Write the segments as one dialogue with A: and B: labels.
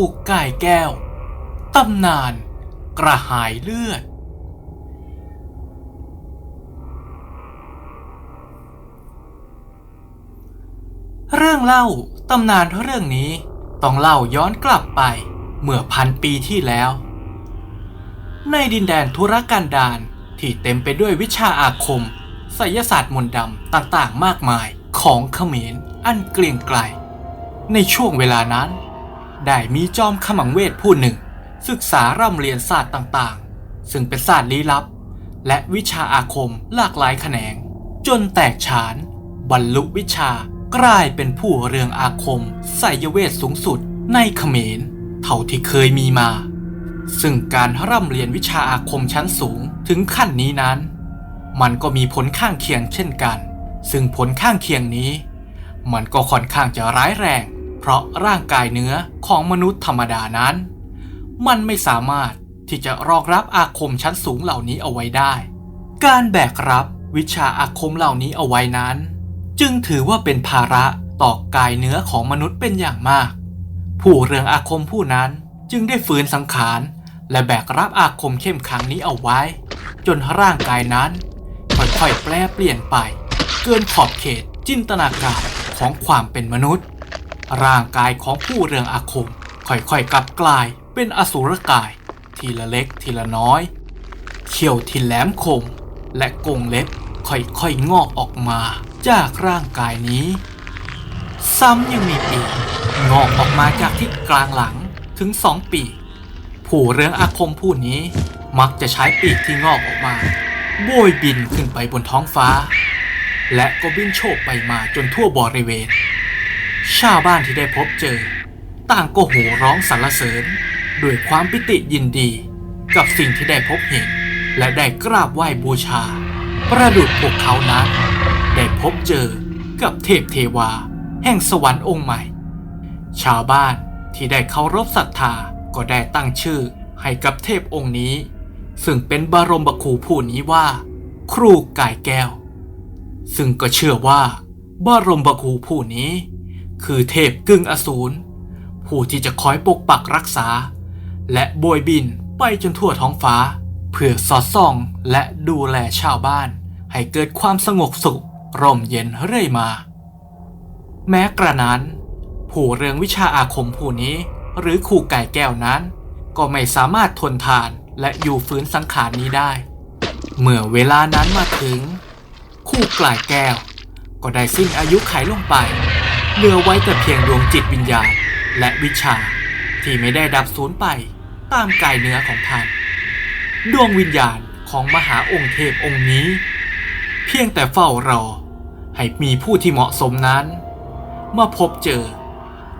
A: ูกายแก้ว ตำนาน กระหายเลือด เรื่องเล่าตำนานเรื่องนี้ต้องเล่าย้อนกลับไปเมื่อพันปีที่แล้ว ในดินแดนธุรกันดารที่เต็มไปด้วยวิชาอาคมไสยศาสตร์มนต์ดำต่างๆ มากมายของเขมรอันเกลียงไกล ในช่วงเวลานั้น ได้มีจอมขมังเวทผู้หนึ่ง ศึกษาร่ำเรียนศาสตร์ต่างๆ ซึ่งเป็นศาสตร์ลี้ลับ และวิชาอาคมหลากหลายแขนง จนแตกฉาน บรรลุวิชากลายเป็นผู้เรืองอาคมไสยเวทสูงสุดในเขมร เท่าที่เคยมีมา ซึ่งการร่ำเรียนวิชาอาคมชั้นสูงถึงขั้นนี้นั้น มันก็มีผลข้างเคียงเช่นกัน ซึ่งผลข้างเคียงนี้ มันก็ค่อนข้างจะร้ายแรง ราะร่างกายเนื้อของมนุษย์ธรรมดานั้น มันไม่สามารถที่จะรองรับอาคมชั้นสูงเหล่านี้เอาไว้ได้ การแบกรับวิชาอาคมเหล่านี้เอาไว้นั้น จึงถือว่าเป็นภาระต่อกายเนื้อของมนุษย์เป็นอย่างมาก ผู้เรืองอาคมผู้นั้นจึงได้ฝืนสังขาร และแบกรับอาคมเข้มขังนี้เอาไว้ จนร่างกายนั้นค่อยๆแปลเปลี่ยนไป เกินขอบเขตจินตนาการของความเป็นมนุษย์ ร่างกายของผู้เรืองอาคม ค่อยๆกลับกลายเป็นอสุรกาย ทีละเล็กทีละน้อย เขี้ยวที่แหลมคม และกงเล็บค่อยๆงอกออกมา จากร่างกายนี้ ซ้ำยังมีปีกงอกออกมาจากที่กลางหลังถึงสองปีกผู้เรืองอาคมผู้นี้มักจะใช้ปีกที่งอกออกมา โบยบินขึ้นไปบนท้องฟ้า และก็บินโฉบไปมาจนทั่วบริเวณ ชาวบ้านที่ได้พบเจอ ต่างก็โห่ร้องสรรเสริญด้วยความปิติยินดี กับสิ่งที่ได้พบเห็น และได้กราบไหว้บูชา ประดุจพวกเขานั้น ได้พบเจอกับเทพเทวา แห่งสวรรค์องค์ใหม่ ชาวบ้านที่ได้เคารพศรัทธาก็ได้ตั้งชื่อให้กับเทพองค์นี้ ซึ่งเป็นบรมบครูผู้นี้ว่า ครูกายแก้ว ซึ่งก็เชื่อว่าบารมบครูผู้นี้ คือเทพกึ่งอสูรผู้ที่จะคอยปกปักรักษา และโบยบินไปจนทั่วท้องฟ้า เพื่อสอดส่องและดูแลชาวบ้าน ให้เกิดความสงบสุขร่มเย็นเรื่อยมา แม้กระนั้น ผู้เรืองวิชาอาคมผู้นี้ หรือขู่ไก่แก้วนั้น ก็ไม่สามารถทนทานและอยู่ฝืนสังขารนี้ได้ เมื่อเวลานั้นมาถึง คู่กลายแก้ว ก็ได้สิ้นอายุไขลงไป เหลือไว้แต่เพียงดวงจิตวิญญาณ และวิชาที่ไม่ได้ดับสูญไปตามกายเนื้อของท่าน ดวงวิญญาณของมหาองค์เทพองค์นี้ เพียงแต่เฝ้ารอ ให้มีผู้ที่เหมาะสมนั้น มาพบเจอ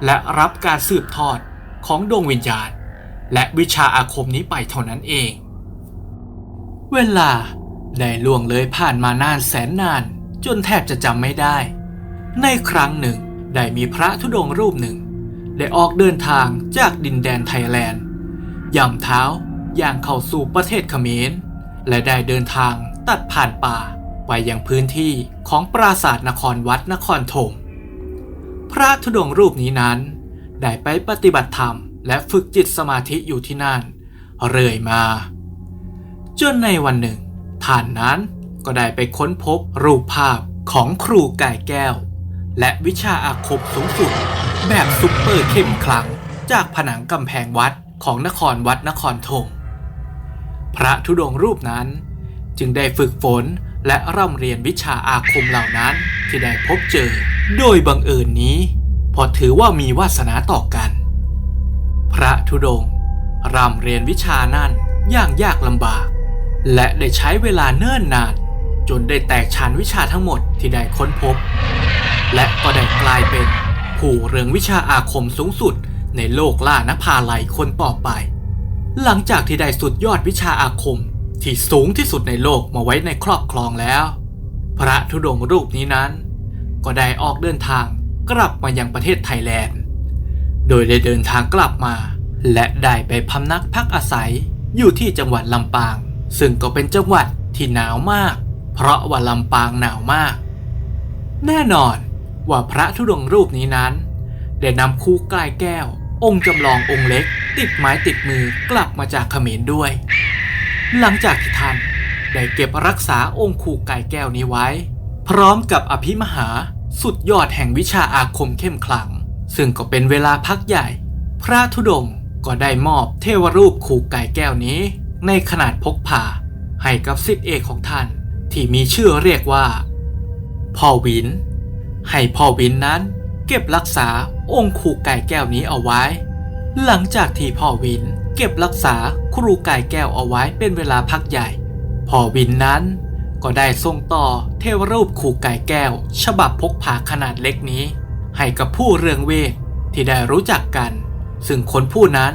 A: และรับการสืบทอดของดวงวิญญาณ และวิชาอาคมนี้ไปเท่านั้นเอง เวลาได้ล่วงเลยผ่านมานานแสนนานจนแทบจะจำไม่ได้ ในครั้งหนึ่ง ได้มีพระธุดงค์รูปหนึ่ง ได้ออกเดินทางจากดินแดนไทยแลนด์ย่ำเท้าย่างเข้าสู่ประเทศเขมร และได้เดินทางตัดผ่านป่าไปยังพื้นที่ของปราสาทนครวัดนครธมพระธุดงค์รูปนี้นั้น ได้ไปปฏิบัติธรรมและฝึกจิตสมาธิอยู่ที่นั่น เรื่อยมา จนในวันหนึ่งท่านนั้นก็ได้ไปค้นพบรูปภาพของครูไก่แก้ว และวิชาอาคมสูงสุด แบบซุปเปอร์เข้มขลัง จากผนังกำแพงวัดของนครวัดนครธมพระธุดงค์รูปนั้น จึงได้ฝึกฝนและร่ำเรียนวิชาอาคมเหล่านั้นที่ได้พบเจอ โดยบังเอิญนี้พอถือว่ามีวาสนาต่อกัน พระธุดงค์ร่ำเรียนวิชานั่นอย่างยากลำบาก และได้ใช้เวลาเนิ่นนาน จนได้แตกฉานวิชาทั้งหมดที่ได้ค้นพบ และก็ได้กลายเป็น ผู้เรืองวิชาอาคมสูงสุด ในโลกล่านภาลัยคนต่อไป หลังจากที่ได้สุดยอดวิชาอาคมที่สูงที่สุดในโลกมาไว้ในครอบครองแล้ว พระธุดงค์รูปนี้นั้น ก็ได้ออกเดินทางกลับมายังประเทศไทยแลนด์ โดยได้เดินทางกลับมา และได้ไปพำนักพักอาศัยอยู่ที่จังหวัดลำปาง ซึ่งก็เป็นจังหวัดที่หนาวมาก เพราะว่าลำปางหนาวมาก แน่นอน ว่าพระธุดงค์รูปนี้นั้นได้นำคู่กลายแก้ว องค์จำลององค์เล็ก ติดไม้ติดมือกลับมาจากเขมรด้วย หลังจากที่ท่านได้เก็บรักษาองค์คูไก่แก้วนี้ไว้ พร้อมกับอภิมหาสุดยอดแห่งวิชาอาคมเข้มขลัง ซึ่งก็เป็นเวลาพักใหญ่ พระธุดงค์ก็ได้มอบเทวรูปคูไก่แก้วนี้ ในขนาดพกพาให้กับสิทธิเอกของท่าน ที่มีชื่อเรียกว่าพ่อวิน ให้พ่อวินนั้นเก็บรักษาองค์ครูไก่แก้วนี้เอาไว้ หลังจากที่พ่อวินเก็บรักษาครูไก่แก้วเอาไว้เป็นเวลาพักใหญ่ พ่อวินนั้นก็ได้ส่งต่อเทวรูปครูไก่แก้ว ฉบับพกพาขนาดเล็กนี้ ให้กับผู้เรืองเวทที่ได้รู้จักกัน ซึ่งคนผู้นั้น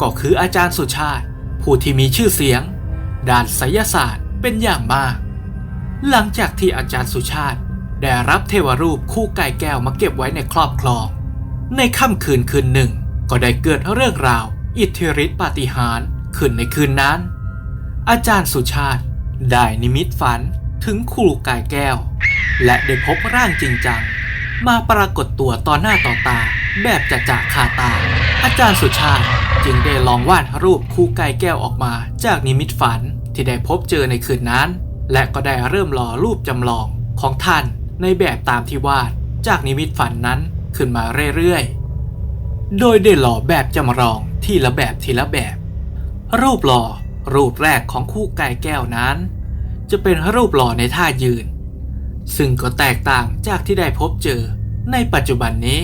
A: ก็คืออาจารย์สุชาติ ผู้ที่มีชื่อเสียง ด้านไสยศาสตร์เป็นอย่างมาก หลังจากที่อาจารย์สุชาติ ได้รับเทวรูปคู่ไก่แก้วมาเก็บไว้ในครอบครอง ในค่ำคืนคืนหนึ่ง ก็ได้เกิดเรื่องราว อิทธิฤทธิปาฏิหาริย์ขึ้นในคืนนั้น อาจารย์สุชาติได้นิมิตฝันถึงครูไก่แก้ว และได้พบร่างจริงจัง มาปรากฏตัวต่อหน้าต่อตาแบบจะจะคาตา อาจารย์สุชาติจึงได้ลองวาดรูปครูไก่แก้วออกมาจากนิมิตฝันที่ได้พบเจอในคืนนั้น และก็ได้เริ่มหล่อรูปจำลองของท่าน ในแบบตามที่วาดจากนิมิตฝันนั้นขึ้นมาเรื่อยๆ โดยได้หล่อแบบจำลองทีละแบบทีละแบบ รูปหล่อรูปแรกของคู่ไก่แก้วนั้น จะเป็นรูปหล่อในท่ายืน ซึ่งก็แตกต่างจากที่ได้พบเจอในปัจจุบันนี้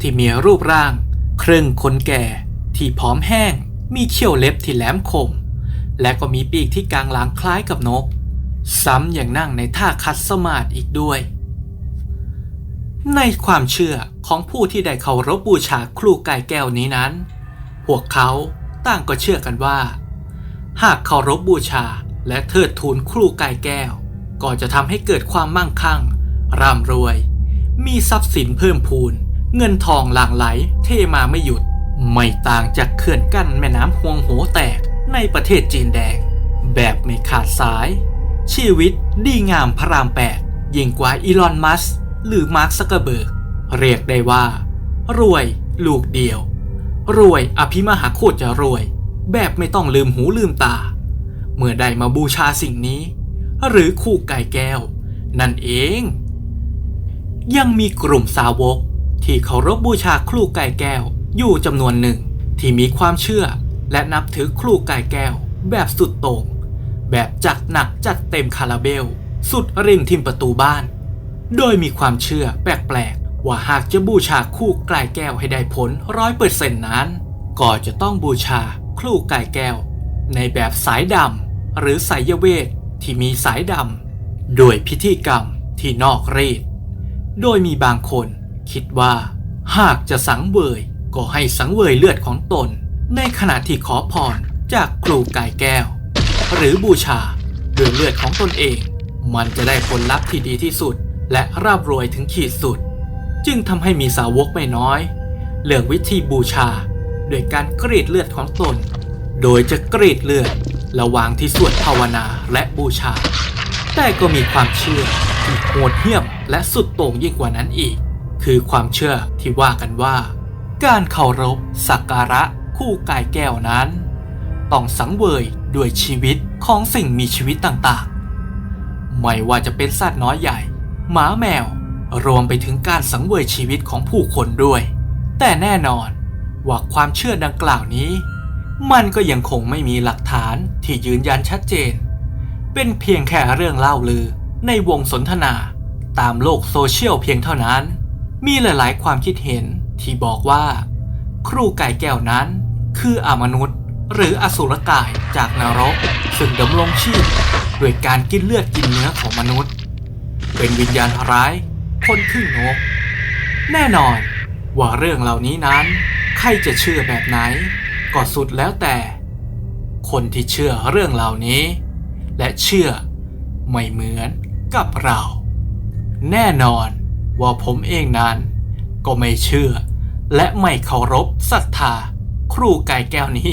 A: ที่มีรูปร่างครึ่งคนแก่ที่ผอมแห้ง มีเขี้ยวเล็บที่แหลมคม และก็มีปีกที่กลางหลังคล้ายกับนก ซ้ำอย่างนั่งในท่าคัดสมาธิอีกด้วย ในความเชื่อของผู้ที่ได้เคารพบูชาครูไก่แก้วนี้นั้น พวกเขาต่างก็เชื่อกันว่า หากเคารพบูชาและเทิดทูนครูไก่แก้ว ก็จะทำให้เกิดความมั่งคั่ง ร่ำรวย มีทรัพย์สินเพิ่มพูน เงินทองหลั่งไหลเทมาไม่หยุด ไม่ต่างจากเขื่อนกั้นแม่น้ำฮวงโหแตกในประเทศจีนแดง แบบไม่ขาดสาย ชีวิตดีงามพระรามแปดยิ่งกว่าอีลอนมัสหรือมาร์คซักเกอร์เบิร์กเรียกได้ว่า รวยลูกเดียว รวยอภิมหาโคตรจะรวย แบบไม่ต้องลืมหูลืมตา เมื่อได้มาบูชาสิ่งนี้ หรือคู่ไก่แก้ว นั่นเอง ยังมีกลุ่มสาวกที่เคารพบูชาครูไก่แก้ว อยู่จำนวนหนึ่งที่มีความเชื่อและนับถือครูไก่แก้วแบบสุดโต่ง แบบจัดหนักจัดเต็มคาราเบล สุดริมทิมประตูบ้าน โดยมีความเชื่อแปลกๆ ว่าหากจะบูชาคู่ไก่แก้วให้ได้ผลร้อยเปอร์เซ็นต์นั้น ก็จะต้องบูชาครูไก่แก้ว ในแบบสายดำหรือสายเวทที่มีสายดำโดยพิธีกรรมที่นอกรีดโดยมีบางคนคิดว่า หากจะสังเวยก็ให้สังเวยเลือดของตน ในขณะที่ขอพรจากครูไก่แก้ว หรือบูชาด้วยเลือดของตนเอง มันจะได้ผลลัพธ์ที่ดีที่สุด และร่ำรวยถึงขีดสุด จึงทำให้มีสาวกไม่น้อย เลือกวิธีบูชาโดยการกรีดเลือดของตน โดยจะกรีดเลือดระหว่างที่สวดภาวนาและบูชา แต่ก็มีความเชื่อที่โหดเหี้ยมและสุดโต่งยิ่งกว่านั้นอีก คือความเชื่อที่ว่ากันว่า การเคารพสักการะคู่กายแก้วนั้น ต้องสังเวยด้วยชีวิตของสิ่งมีชีวิตต่างๆ ไม่ว่าจะเป็นสัตว์น้อยใหญ่ หมาแมว รวมไปถึงการสังเวยชีวิตของผู้คนด้วย แต่แน่นอนว่าความเชื่อดังกล่าวนี้ มันก็ยังคงไม่มีหลักฐานที่ยืนยันชัดเจน เป็นเพียงแค่เรื่องเล่าลือในวงสนทนาตามโลกโซเชียลเพียงเท่านั้น มีหลายๆ ความคิดเห็นที่บอกว่า ครูไก่แก้วนั้นคืออมนุษย์ หรืออสุรกายจากนรก ซึ่งดำรงชีพด้วยการกินเลือดกินเนื้อของมนุษย์ เป็นวิญญาณร้ายคนครึ่งนก แน่นอนว่าเรื่องเหล่านี้นั้น ใครจะเชื่อแบบไหน ก็สุดแล้วแต่ คนที่เชื่อเรื่องเหล่านี้ และเชื่อไม่เหมือนกับเรา แน่นอนว่าผมเองนั้น ก็ไม่เชื่อ และไม่เคารพศรัทธาครูไก่แก้วนี้